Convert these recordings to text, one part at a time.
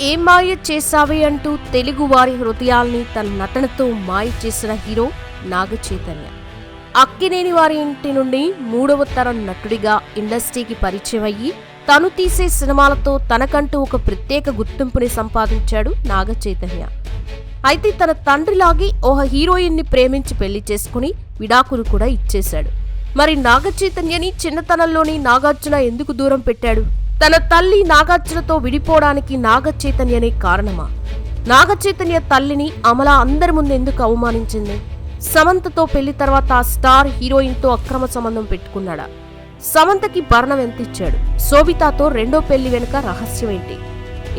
ఏం మాయ చేశావే అంటూ తెలుగు వారి హృదయాల్ని తన నటనతో మాయ చేసిన హీరో నాగ చైతన్య అక్కినేని వారి ఇంటి నుండి మూడవ తరం నటుడిగా ఇండస్ట్రీకి పరిచయం అయ్యి తను తీసే సినిమాలతో తనకంటూ ఒక ప్రత్యేక గుర్తింపుని సంపాదించాడు నాగ చైతన్య అయితే తన తండ్రిలాగే ఒక హీరోయిన్ని ప్రేమించి పెళ్ళి చేసుకుని విడాకులు కూడా ఇచ్చేశాడు. మరి నాగ చైతన్యని చిన్నతనంలోని నాగార్జున ఎందుకు దూరం పెట్టాడు? తన తల్లి నాగార్జునతో విడిపోవడానికి నాగచైతన్యనే కారణమా? నాగచైతన్య తల్లిని అమల అందరి ముందు ఎందుకు అవమానించింది? సమంతతో పెళ్ళి తర్వాత ఆ స్టార్ హీరోయిన్తో అక్రమ సంబంధం పెట్టుకున్నాడా? సమంతకి భరణం ఎంత ఇచ్చాడు శోభితాతో రెండో పెళ్ళి వెనుక రహస్యం ఏంటి?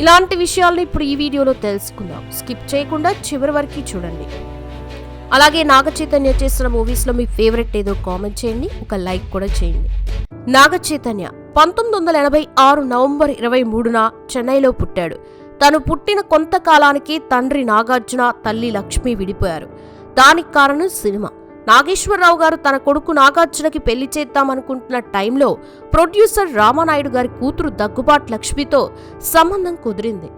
ఇలాంటి విషయాల్ని ఇప్పుడు ఈ వీడియోలో తెలుసుకుందాం. స్కిప్ చేయకుండా చివరి వరకు చూడండి. అలాగే నాగచైతన్య చేసిన మూవీస్లో మీ ఫేవరెట్ ఏదో కామెంట్ చేయండి. ఒక లైక్ కూడా చేయండి. నాగచైతన్య పంతొమ్మిది వందల ఎనభై ఆరు నవంబర్ ఇరవై మూడున చెన్నైలో పుట్టాడు. తను పుట్టిన కొంతకాలానికి తండ్రి నాగార్జున తల్లి లక్ష్మి విడిపోయారు. దానికి కారణం సినిమా. నాగేశ్వరరావు గారు తన కొడుకు నాగార్జునకి పెళ్ళి చేద్దామనుకుంటున్న టైంలో ప్రొడ్యూసర్ రామానాయుడు గారి కూతురు దగ్గుబాటు లక్ష్మితో సంబంధం కుదిరింది.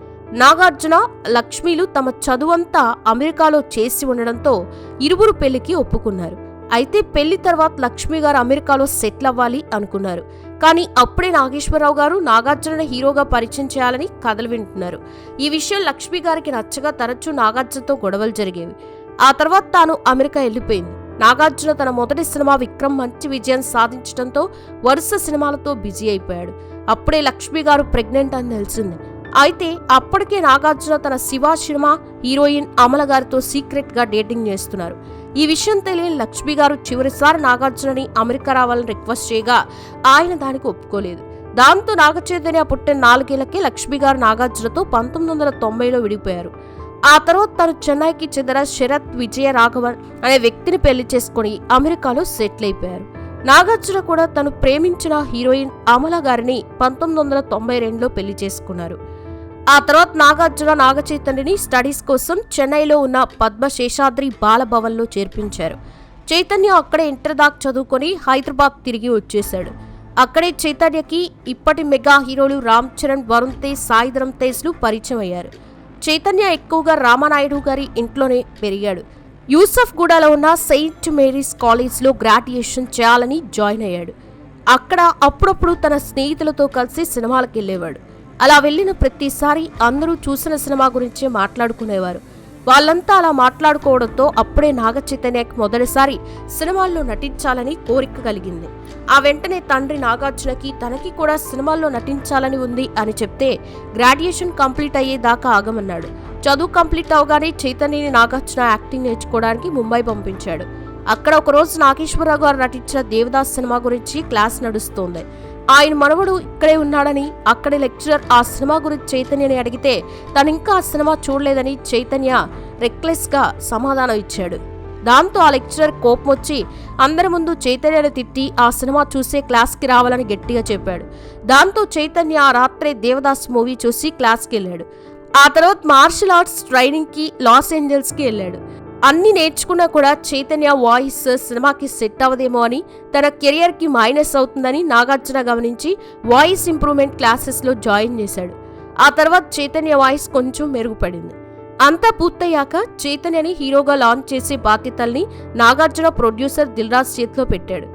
నాగార్జున లక్ష్మిలు తమ చదువంతా అమెరికాలో చేసి ఉండడంతో ఇరువురు పెళ్ళికి ఒప్పుకున్నారు. అయితే పెళ్ళి తర్వాత లక్ష్మి గారు అమెరికాలో సెటిల్ అవ్వాలి అనుకున్నారు. కానీ అప్పుడే నాగేశ్వరరావు గారు నాగార్జున హీరోగా పరిచయం చేయాలని కథలు వింటున్నారు. ఈ విషయం లక్ష్మి గారికి నచ్చగా తరచూ నాగార్జునతో గొడవలు జరిగేవి. ఆ తర్వాత తాను అమెరికా వెళ్ళిపోయింది. నాగార్జున తన మొదటి సినిమా విక్రమ్ మంచి విజయం సాధించడంతో వరుస సినిమాలతో బిజీ అయిపోయాడు. అప్పుడే లక్ష్మి గారు ప్రెగ్నెంట్ అని తెలిసింది. అయితే అప్పటికే నాగార్జున తన శివ సినిమా హీరోయిన్ అమల గారితో సీక్రెట్గా డేటింగ్ చేస్తున్నారు. ఈ విషయం తెలియని లక్ష్మి గారు చివరిసారి నాగార్జునని అమెరికా రావాలని రిక్వెస్ట్ చేయగా ఆయన దానికి ఒప్పుకోలేదు. దాంతో నాగచైతన్య పుట్టిన నాలుగేళ్ళకే లక్ష్మి గారు నాగార్జునతో పంతొమ్మిది వందల తొంభైలో విడిపోయారు. ఆ తర్వాత తను చెన్నైకి చెందిన శరత్ విజయ రాఘవన్ అనే వ్యక్తిని పెళ్ళి చేసుకుని అమెరికాలో సెటిల్ అయిపోయారు. నాగార్జున కూడా తను ప్రేమించిన హీరోయిన్ అమల గారిని పంతొమ్మిది వందల తొంభై రెండులో పెళ్ళి చేసుకున్నారు. ఆ తర్వాత నాగార్జున నాగచైతన్యని స్టడీస్ కోసం చెన్నైలో ఉన్న పద్మ శేషాద్రి బాలభవన్లో చేర్పించారు. చైతన్య అక్కడే ఇంటర్ దాకా చదువుకొని హైదరాబాద్ తిరిగి వచ్చేశాడు. అక్కడే చైతన్యకి ఇప్పటి మెగా హీరోలు రామ్ చరణ్ వరుణ్ తేజ్ సాయిధరం తేజ్లు పరిచయం అయ్యారు. చైతన్య ఎక్కువగా రామానాయుడు గారి ఇంట్లోనే పెరిగాడు. యూసఫ్ గూడలో ఉన్న సెయింట్ మేరీస్ కాలేజ్లో గ్రాడ్యుయేషన్ చేయాలని జాయిన్ అయ్యాడు. అక్కడ అప్పుడప్పుడు తన స్నేహితులతో కలిసి సినిమాలకు వెళ్ళేవాడు అలా వెళ్ళిన ప్రతిసారి అందరూ చూసిన సినిమా గురించి మాట్లాడుకునేవారు. వాళ్ళంతా అలా మాట్లాడుకోవడంతో అప్పుడే నాగ చైతన్యకి మొదటిసారి సినిమాల్లో నటించాలని కోరిక కలిగింది. ఆ వెంటనే తండ్రి నాగార్జునకి తనకి కూడా సినిమాల్లో నటించాలని ఉంది అని చెప్తే గ్రాడ్యుయేషన్ కంప్లీట్ అయ్యేదాకా ఆగమన్నాడు. చదువు కంప్లీట్ అవగానే చైతన్యని నాగార్జున యాక్టింగ్ నేర్చుకోవడానికి ముంబై పంపించాడు. అక్కడ ఒకరోజు నాగేశ్వరరావు గారు నటించిన దేవదాస్ సినిమా గురించి క్లాస్ నడుస్తోంది. ఆయన మనవడు ఇక్కడే ఉన్నాడని అక్కడి లెక్చరర్ ఆ సినిమా గురించి చైతన్యని అడిగితే తను ఇంకా ఆ సినిమా చూడలేదని చైతన్య రెక్లెస్గా సమాధానం ఇచ్చాడు. దాంతో ఆ లెక్చరర్ కోపం వచ్చి అందరి ముందు చైతన్యను తిట్టి ఆ సినిమా చూసే క్లాస్కి రావాలని గట్టిగా చెప్పాడు. దాంతో చైతన్య ఆ రాత్రే దేవదాస్ మూవీ చూసి క్లాస్కి వెళ్ళాడు. ఆ తర్వాత మార్షల్ ఆర్ట్స్ ట్రైనింగ్కి లాస్ ఏంజల్స్కి వెళ్ళాడు. అన్ని నేర్చుకున్నా కూడా చైతన్య వాయిస్ సినిమాకి సెట్ అవ్వదేమో అని తన కెరియర్కి మైనస్ అవుతుందని నాగార్జున గమనించి వాయిస్ ఇంప్రూవ్మెంట్ క్లాసెస్లో జాయిన్ చేశాడు. ఆ తర్వాత చైతన్య వాయిస్ కొంచెం మెరుగుపడింది. అంతా పూర్తయ్యాక చైతన్యని హీరోగా లాంచ్ చేసే బాధ్యతల్ని నాగార్జున ప్రొడ్యూసర్ దిల్రాజ్ చేతిలో పెట్టాడు.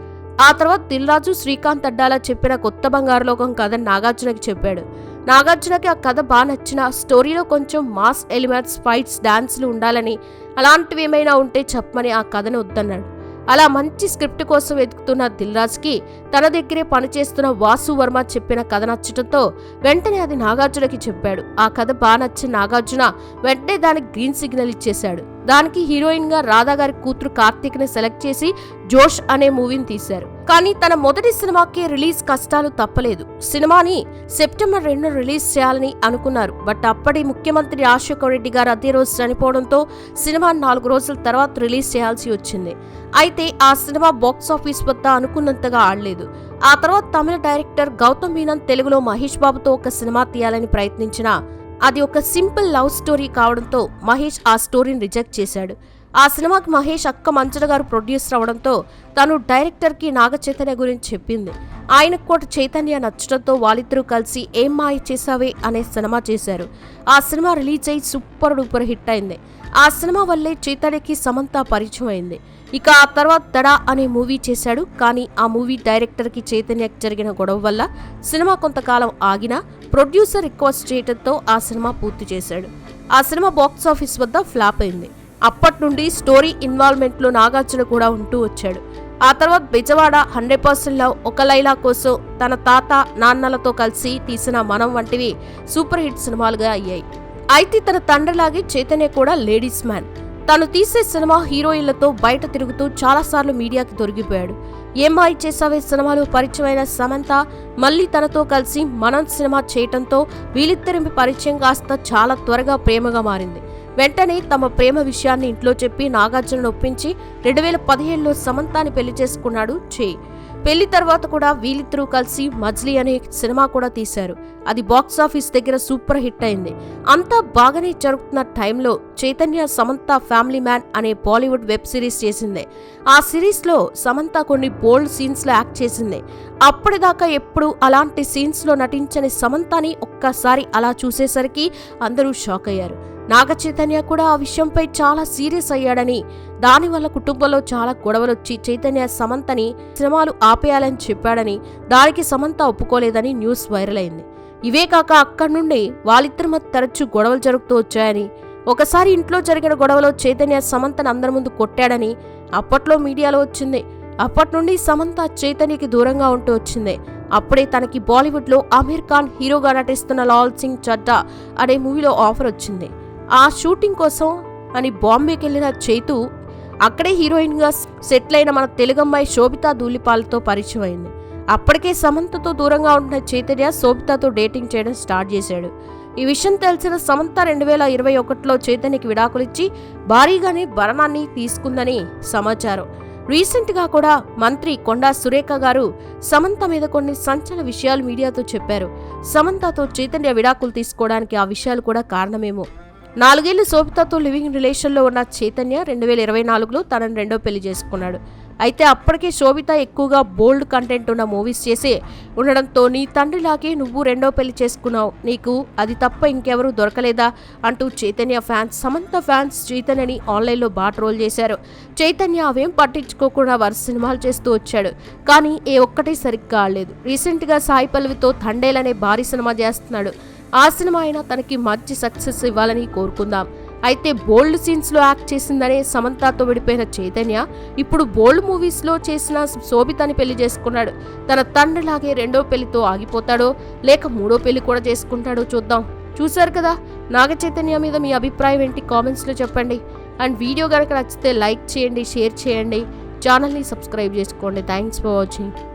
ఆ తర్వాత దిల్రాజు శ్రీకాంత్ అడ్డాల చెప్పిన కొత్త బంగారు లోకం కథ నాగార్జునకి చెప్పాడు. నాగార్జునకి ఆ కథ బాగా నచ్చిన స్టోరీలో కొంచెం మాస్ ఎలిమెంట్స్ ఫైట్స్ డాన్స్లు ఉండాలని అలాంటివి ఏమైనా ఉంటే చెప్పమని ఆ కథను వద్దన్నాడు. అలా మంచి స్క్రిప్ట్ కోసం వెతుకుతున్న దిల్రాజ్కి తన దగ్గరే పనిచేస్తున్న వాసు వర్మ చెప్పిన కథ నచ్చటంతో వెంటనే అది నాగార్జునకి చెప్పాడు. ఆ కథ బాగా నచ్చిన నాగార్జున వెంటనే దానికి గ్రీన్ సిగ్నల్ ఇచ్చేశాడు. దానికి హీరోయిన్గా రాధా గారి కూతురు కార్తీక్ని సెలెక్ట్ చేసి జోష్ అనే మూవీని తీశారు. కానీ తన మొదటి సినిమాకే రిలీజ్ కష్టాలు తప్పలేదు. సినిమాని సెప్టెంబర్ రెండు రిలీజ్ చేయాలని అనుకున్నారు. బట్ అప్పటి ముఖ్యమంత్రి రాజశేఖర రెడ్డి గారు అదే రోజు చనిపోవడంతో సినిమా నాలుగు రోజుల తర్వాత రిలీజ్ చేయాల్సి వచ్చింది. అయితే ఆ సినిమా బాక్స్ ఆఫీస్ వద్ద అనుకున్నంతగా ఆడలేదు. ఆ తర్వాత తమిళ డైరెక్టర్ గౌతమ్ మీనన్ తెలుగులో మహేష్ బాబుతో ఒక సినిమా తీయాలని ప్రయత్నించినా అది ఒక సింపుల్ లవ్ స్టోరీ కావడంతో మహేష్ ఆ స్టోరీని రిజెక్ట్ చేశాడు. ఆ సినిమాకి మహేష్ అక్క మంచన గారు ప్రొడ్యూసర్ అవడంతో తను డైరెక్టర్కి నాగ చైతన్య గురించి చెప్పింది. ఆయనకు కూడా చైతన్య నచ్చడంతో వాళ్ళిద్దరూ కలిసి ఏం మాయ చేసావే అనే సినిమా చేశారు. ఆ సినిమా రిలీజ్ అయి సూపర్ డూపర్ హిట్ అయింది. ఆ సినిమా వల్లే చైతన్యకి సమంత పరిచయం అయింది. ఇక ఆ తర్వాత దడా అనే మూవీ చేశాడు. కానీ ఆ మూవీ డైరెక్టర్కి చైతన్యకి జరిగిన గొడవ వల్ల సినిమా కొంతకాలం ఆగినా ప్రొడ్యూసర్ రిక్వెస్ట్ చేయడంతో ఆ సినిమా పూర్తి చేశాడు. ఆ సినిమా బాక్స్ ఆఫీస్ వద్ద ఫ్లాప్ అయింది. అప్పటి నుండి స్టోరీ ఇన్వాల్వ్మెంట్లో నాగార్జున కూడా ఉంటూ వచ్చాడు. ఆ తర్వాత బెజవాడ హండ్రెడ్ పర్సెంట్ లవ్ ఒక లైలా కోసం తన తాత నాన్నలతో కలిసి తీసిన మనం వంటివి సూపర్ హిట్ సినిమాలుగా అయ్యాయి. అయితే తన తండ్రిలాగే చైతన్య కూడా లేడీస్ మ్యాన్. తను తీసే సినిమా హీరోయిన్లతో బయట తిరుగుతూ చాలాసార్లు మీడియాకి దొరికిపోయాడు. ఏం చేసావే సినిమాలో పరిచయమైన సమంత? మళ్ళీ తనతో కలిసి మనం సినిమా చేయటంతో వీళ్ళిద్దరి పరిచయం కాస్త చాలా త్వరగా ప్రేమగా మారింది. వెంటనే తమ ప్రేమ విషయాన్ని ఇంట్లో చెప్పి నాగార్జునను ఒప్పించి రెండు వేల పదిహేడులో సమంతాని పెళ్ళి చేసుకున్నాడు చే. పెళ్ళి తర్వాత కూడా వీళ్ళిద్దరూ కలిసి మజ్లీ అనే సినిమా కూడా తీశారు. అది బాక్స్ ఆఫీస్ దగ్గర సూపర్ హిట్ అయింది. అంతా బాగానే జరుగుతున్న టైంలో చైతన్య సమంత ఫ్యామిలీ మ్యాన్ అనే బాలీవుడ్ వెబ్ సిరీస్ చేసింది. ఆ సిరీస్లో సమంత కొన్ని బోల్డ్ సీన్స్లో యాక్ట్ చేసింది. అప్పటిదాకా ఎప్పుడు అలాంటి సీన్స్లో నటించని సమంతని ఒక్కసారి అలా చూసేసరికి అందరూ షాక్ అయ్యారు. నాగ చైతన్య కూడా ఆ విషయంపై చాలా సీరియస్ అయ్యాడని దానివల్ల కుటుంబంలో చాలా గొడవలు వచ్చి చైతన్య సమంతని సినిమాలు ఆపేయాలని చెప్పాడని దానికి సమంత ఒప్పుకోలేదని న్యూస్ వైరల్ అయింది ఇవే కాక అక్కడి నుండి వాళ్ళిద్దరి మధ్య తరచూ గొడవలు జరుగుతూ వచ్చాయని ఒకసారి ఇంట్లో జరిగిన గొడవలో చైతన్య సమంతను అందరి ముందు కొట్టాడని అప్పట్లో మీడియాలో వచ్చింది. అప్పటి నుండి సమంత చైతన్యకి దూరంగా ఉంటూ వచ్చింది. అప్పుడే తనకి బాలీవుడ్లో ఆమీర్ ఖాన్ హీరోగా నటిస్తున్న లాల్ సింగ్ చడ్డా అనే మూవీలో ఆఫర్ వచ్చింది. ఆ షూటింగ్ కోసం అని బాంబేకి వెళ్ళిన చైతు అక్కడే హీరోయిన్గా సెటిల్ అయిన మన తెలుగమ్మాయి శోభితా ధూళిపాలతో పరిచయం అయింది అప్పటికే సమంతతో దూరంగా ఉంటున్న చైతన్య శోభితాతో డేటింగ్ చేయడం స్టార్ట్ చేశాడు. ఈ విషయం తెలిసిన సమంత రెండు వేల ఇరవై ఒకటిలో చైతన్యకి విడాకులిచ్చి భారీగానే భరణాన్ని తీసుకుందని సమాచారం. రీసెంట్గా కూడా మంత్రి కొండా సురేఖ గారు సమంత మీద కొన్ని సంచలన విషయాలు మీడియాతో చెప్పారు. సమంతతో చైతన్య విడాకులు తీసుకోవడానికి ఆ విషయాలు కూడా కారణమేమో నాలుగేళ్ళు శోభితతో లివింగ్ రిలేషన్లో ఉన్న చైతన్య రెండు వేల ఇరవై నాలుగులో తనను రెండో పెళ్ళి చేసుకున్నాడు. అయితే అప్పటికే శోభిత ఎక్కువగా బోల్డ్ కంటెంట్ ఉన్న మూవీస్ చేసి ఉండడంతో నీ తండ్రిలాగే నువ్వు రెండో పెళ్ళి చేసుకున్నావు. నీకు అది తప్ప ఇంకెవరూ దొరకలేదా? అంటూ చైతన్య ఫ్యాన్స్ సమంత ఫ్యాన్స్ చైతన్యని ఆన్లైన్లో బాగా ట్రోల్ చేశారు. చైతన్య అవేం పట్టించుకోకుండా వరుస సినిమాలు చేస్తూ వచ్చాడు. కానీ ఏ ఒక్కటి సరిగ్గా ఆడలేదు. రీసెంట్గా సాయి పల్లవితో థండేలనే భారీ సినిమా చేస్తున్నాడు. ఆ సినిమా అయినా తనకి మంచి సక్సెస్ ఇవ్వాలని కోరుకుందాం. అయితే బోల్డ్ సీన్స్లో యాక్ట్ చేసిందనే సమంతతో విడిపోయిన చైతన్య ఇప్పుడు బోల్డ్ మూవీస్లో చేసిన శోభితని పెళ్ళి చేసుకున్నాడు. తన తండ్రిలాగే రెండో పెళ్ళితో ఆగిపోతాడో లేక మూడో పెళ్ళి కూడా చేసుకుంటాడో చూద్దాం. చూశారు కదా? నాగ చైతన్య మీద మీ అభిప్రాయం ఏంటి కామెంట్స్లో చెప్పండి. అండ్ వీడియో కనుక నచ్చితే లైక్ చేయండి షేర్ చేయండి. ఛానల్ని సబ్స్క్రైబ్ చేసుకోండి. Thanks for watching.